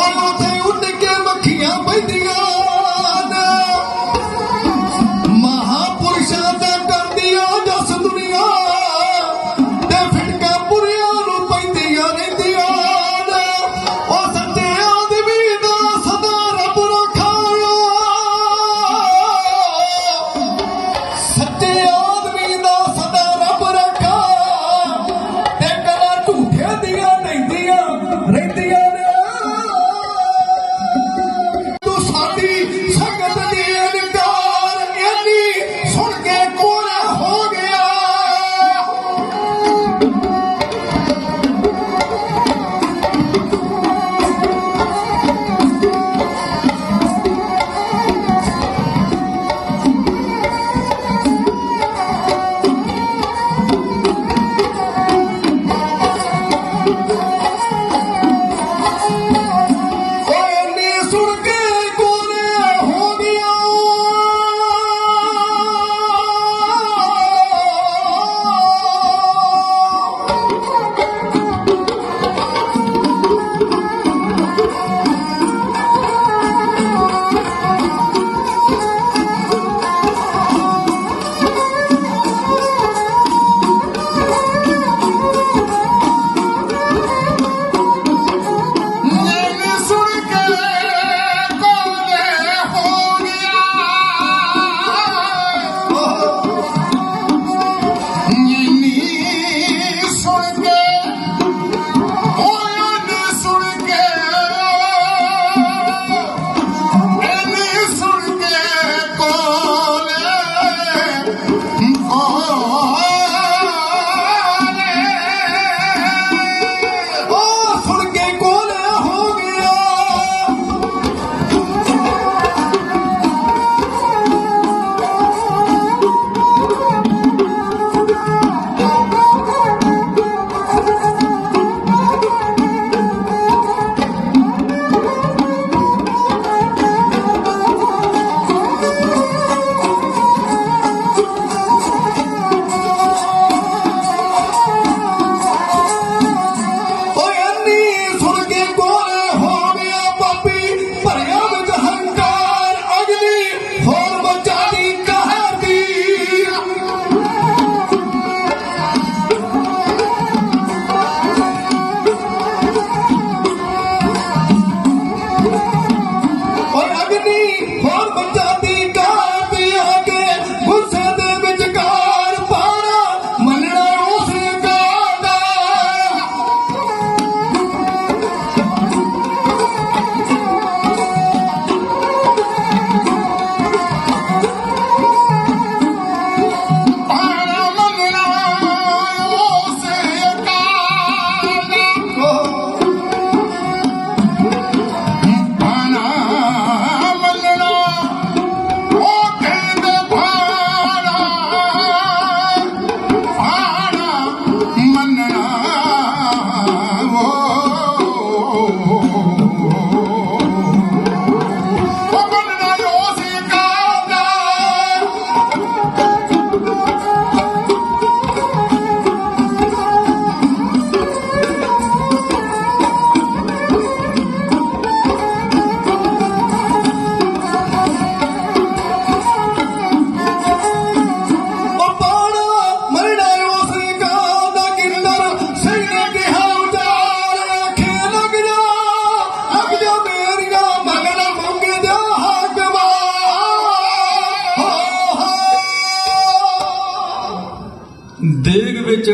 One more time.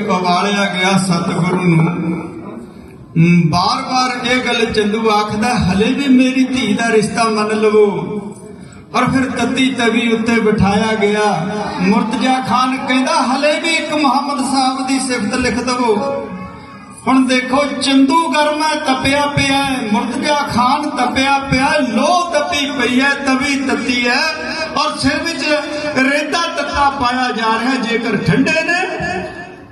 ਦੇਗ ਗਿਆ ਸਤਿਗੁਰੂ ਨੂੰ। ਬਾਰ-ਬਾਰ ਇਹ ਗੱਲ ਚੰਦੂ ਆਖਦਾ ਹਲੇ ਵੀ ਮੇਰੀ ਧੀ ਦਾ ਰਿਸ਼ਤਾ ਮੰਨ ਲਵੋ। ਔਰ ਫਿਰ ਤੱਤੀ ਤਵੀ ਉੱਤੇ ਬਿਠਾਇਆ ਗਿਆ। ਮੁਰਤਜ਼ਾ ਖਾਨ ਕਹਿੰਦਾ ਹਲੇ ਵੀ ਇੱਕ ਮੁਹੰਮਦ ਸਾਹਿਬ ਦੀ ਸਿਫਤ ਲਿਖ ਦਵੋ। ਹੁਣ ਦੇਖੋ ਚੰਦੂ ਗਰਮਾ ਤਪਿਆ ਪਿਆ ਮੁਰਤਜ਼ਾ ਖਾਨ ਤਪਿਆ ਪਿਆ ਹੈ, ਲੋਹ ਤਪੀ ਪਈ ਹੈ ਤਵੀ ਤੱਤੀ ਹੈ ਔਰ ਸਿਰ ਵਿੱਚ ਰੇਤਾ ਤੱਤਾ ਪਾਇਆ ਜਾ ਰਿਹਾ ਜੇਕਰ ਠੰਡੇ ਨੇ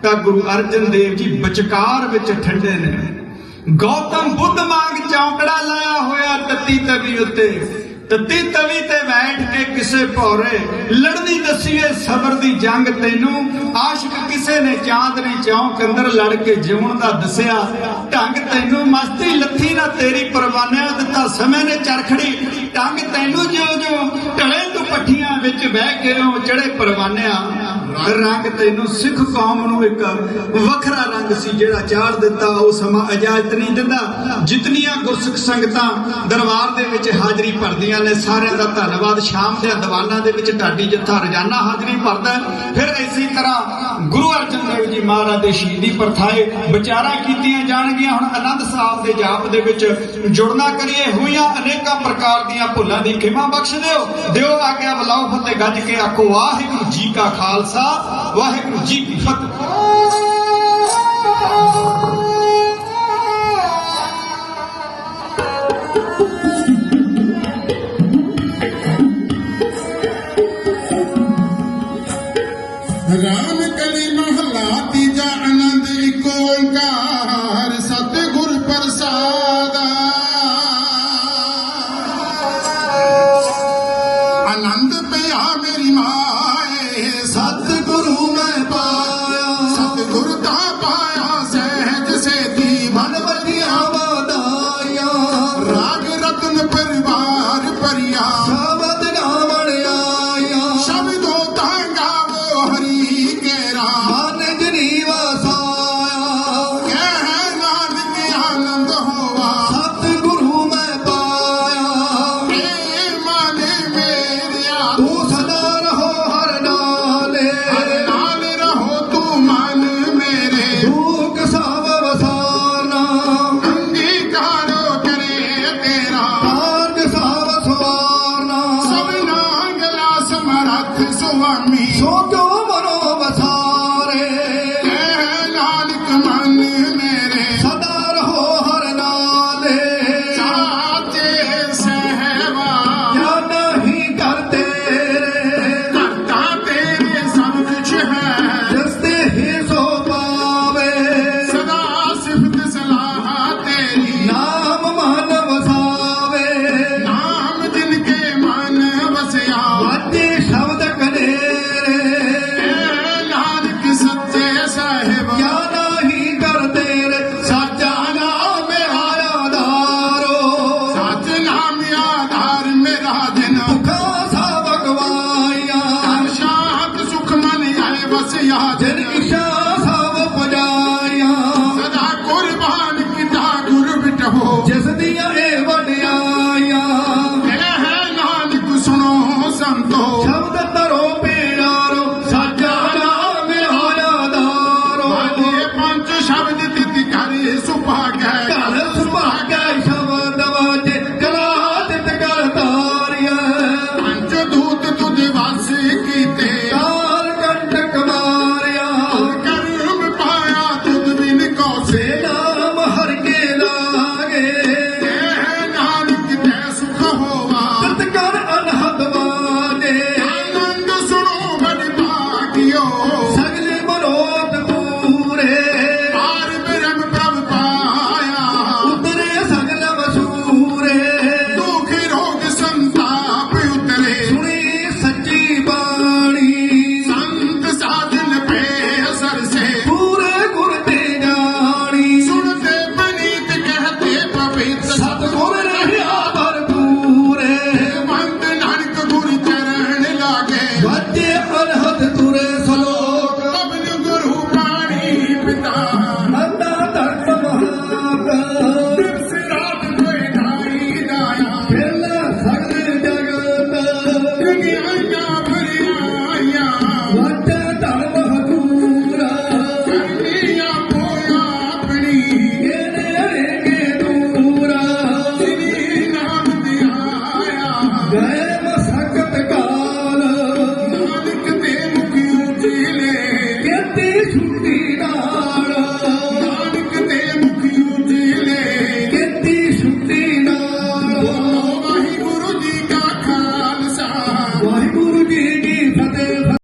ਤਾਂ ਗੁਰੂ ਅਰਜਨ ਦੇਵ ਜੀ ਵਿਚਕਾਰ ਵਿੱਚ ਠੰਡੇ ਨੇ। ਗੌਤਮ ਬੁੱਧ ਵਾਂਗ ਚੌਂਕੜਾ ਲਾਇਆ ਹੋਇਆ ਤੱਤੀ ਤਵੀ ਉੱਤੇ। ਤੱਤੀ ਤਵੀ ਤੇ ਬੈਠ ਕੇ ਕਿਸੇ ਭੌਰੇ ਲੜਦੀ ਦਸੀਏ ਸਬਰ ਦੀ ਜੰਗ ਤੈਨੂੰ। ਆਸ਼ਿਕ ਕਿਸੇ ਨੇ ਚਾਂਦਨੀ ਚੌਂਕ ਅੰਦਰ ਲੜ ਕੇ ਜਿਉਣ ਦਾ ਦੱਸਿਆ। ਢੰਗ ਤੈਨੂੰ ਮਸਤੀ ਲੱਥੀ ਨਾ ਤੇਰੀ ਪਰਵਾਨਿਆਂ ਦਿੱਤਾ ਸਮੇਂ ਨੇ ਚਰਖੜੀ। ਢੰਗ ਤੈਨੂੰ ਜਿਉਂ ਜਿਉਂ ਢਲੇ ਤੂੰ ਪੱਠੀਆਂ ਵਿੱਚ ਬਹਿ ਕੇ ਉਹ ਚੜੇ ਪਰਵਾਨਿਆਂ। ਰੰਗ ਤੈਨੂੰ ਸਿੱਖ ਕੌਮ ਨੂੰ ਇੱਕ ਵੱਖਰਾ ਰੰਗ ਸੀ ਜਿਹੜਾ ਚਾੜ ਦਿੱਤਾ, ਉਹ ਸਮਾਂ ਇਜਾਜ਼ਤ ਨਹੀਂ ਦਿੰਦਾ। ਜਿਤਨੀਆਂ ਗੁਰਸਿੱਖ ਸੰਗਤਾਂ ਦਰਬਾਰ ਦੇ ਵਿੱਚ ਹਾਜ਼ਰੀ ਭਰਦੀਆਂ ਨੇ, ਸਾਰਿਆਂ ਦਾ ਧੰਨਵਾਦ। ਸ਼ਾਮ ਦੇ ਦੀਵਾਨਾਂ ਦੇ ਵਿੱਚ ਢਾਡੀ ਜੱਥਾ ਰੋਜ਼ਾਨਾ ਹਾਜ਼ਰੀ ਭਰਦਾ ਫਿਰ ਇਸੇ ਤਰ੍ਹਾਂ ਗੁਰੂ ਅਰਜਨ ਦੇਵ ਜੀ ਮਹਾਰਾਜ ਦੇ ਸ਼ਹੀਦੀ ਪ੍ਰਥਾਏ ਵਿਚਾਰਾਂ ਕੀਤੀਆਂ ਜਾਣਗੀਆਂ। ਹੁਣ ਆਨੰਦ ਸਾਹਿਬ ਦੇ ਜਾਪ ਦੇ ਵਿੱਚ ਜੁੜਨਾ ਕਰੀਏ। ਹੋਈਆਂ ਅਨੇਕਾਂ ਪ੍ਰਕਾਰ ਦੀਆਂ ਭੁੱਲਾਂ ਦੀ ਖਿਮਾ ਬਖਸ਼ ਦਿਓ। ਦਿਓ ਆਗਿਆ ਬਲਾਓ ਫਤਿਹ ਗੱਜ ਕੇ ਆਖੋ, ਵਾਹਿਗੁਰੂ ਜੀ ਕਾ ਖਾਲਸਾ। ਵਾਹਿਗੁਰੂ ਜੀ ਕੀ ਫਤਿਹ।